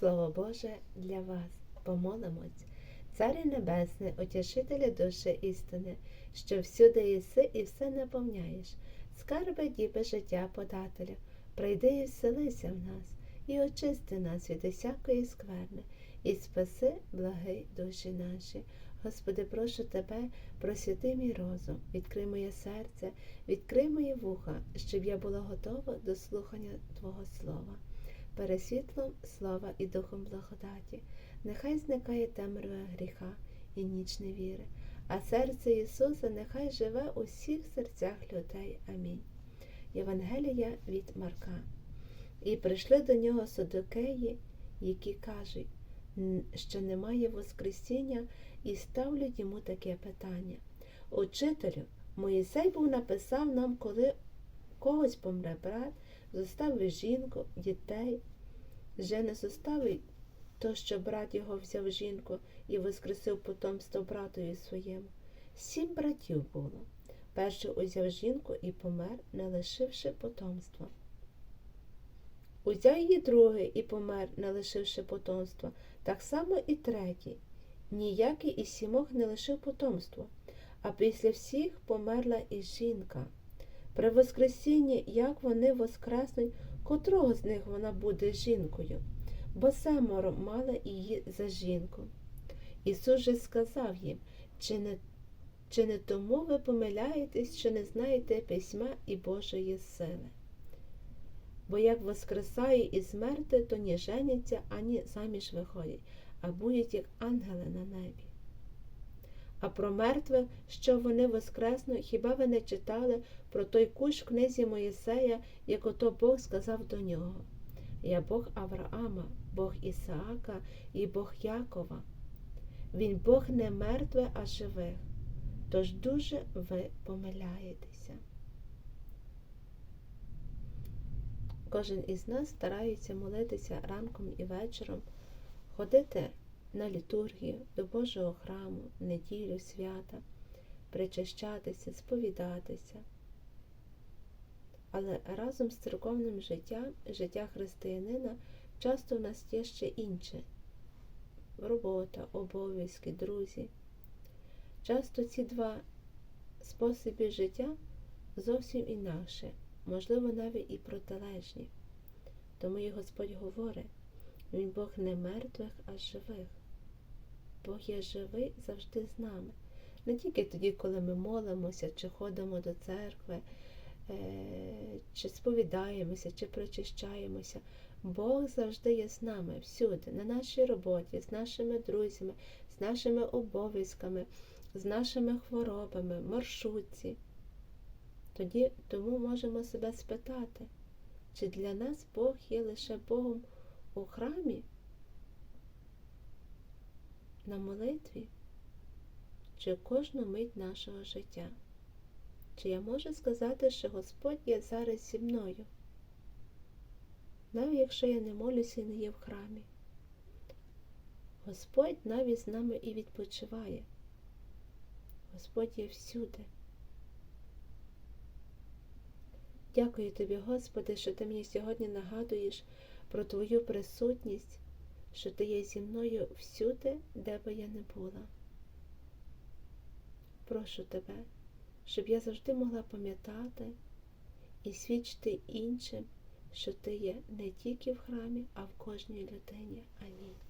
Слово Боже для вас. Помолимось. Царі Небесний, утішителя душі істини, що всюди єси і все наповняєш, скарби діби життя подателя, прийди і вселися в нас, і очисти нас від усякої скверни, і спаси, благий душі наші. Господи, прошу Тебе, просвіти мій розум, відкрий моє серце, відкрий мої вуха, щоб я була готова до слухання Твого Слова. Пересвітлом слава і духом благодаті, нехай зникає темрява гріха і ніч невіри, а серце Ісуса нехай живе у всіх серцях людей. Амінь. Євангелія від Марка. І прийшли до нього садокеї, які кажуть, що немає Воскресіння, і ставлять йому таке питання. Учителю, Моїсей був написав нам, коли когось помре брат, зоставив жінку, дітей. Вже не зоставив то, що брат його взяв жінку і воскресив потомство братові своєму. Сім братів було. Перший узяв жінку і помер, не лишивши потомства. Узяв її другий і помер, не лишивши потомства, так само і третій. Ніякий із сімох не лишив потомства, а після всіх померла і жінка. При Воскресінні, як вони воскреснуть, котрого з них вона буде жінкою, бо семеро мали її за жінку. Ісус же сказав їм, чи не, чи не тому ви помиляєтесь, що не знаєте письма і Божої сили. Бо як воскресає із мертвих, то ні женяться, ані заміж виходять, а будуть як ангели на небі. А про мертвих, що вони воскреснуть, хіба ви не читали про той кущ в книзі Моїсея, як ото Бог сказав до нього? Я Бог Авраама, Бог Ісаака і Бог Якова. Він Бог не мертвих, а живих. Тож дуже ви помиляєтеся. Кожен із нас старається молитися ранком і вечором, ходити на літургію до Божого храму, неділю, свята, причащатися, сповідатися. Але разом з церковним життям, життя християнина, часто в нас є ще інше робота, обов'язки, друзі. Часто ці два способи життя зовсім інакше, можливо, навіть і протилежні. Тому і Господь говорить, Він Бог не мертвих, а живих. Бог є живий завжди з нами. Не тільки тоді, коли ми молимося, чи ходимо до церкви, е, чи сповідаємося, чи причащаємося. Бог завжди є з нами всюди, на нашій роботі, з нашими друзями, з нашими обов'язками, з нашими хворобами, маршрутці. Тоді тому можемо себе спитати, чи для нас Бог є лише Богом у храмі, на молитві, чи кожну мить нашого життя? Чи я можу сказати, що Господь є зараз зі мною? Навіть якщо я не молюся і не є в храмі. Господь навіть з нами і відпочиває. Господь є всюди. Дякую тобі, Господи, що ти мені сьогодні нагадуєш про Твою присутність, що ти є зі мною всюди, де би я не була. Прошу тебе, щоб я завжди могла пам'ятати і свідчити іншим, що ти є не тільки в храмі, а в кожній людині. Амінь.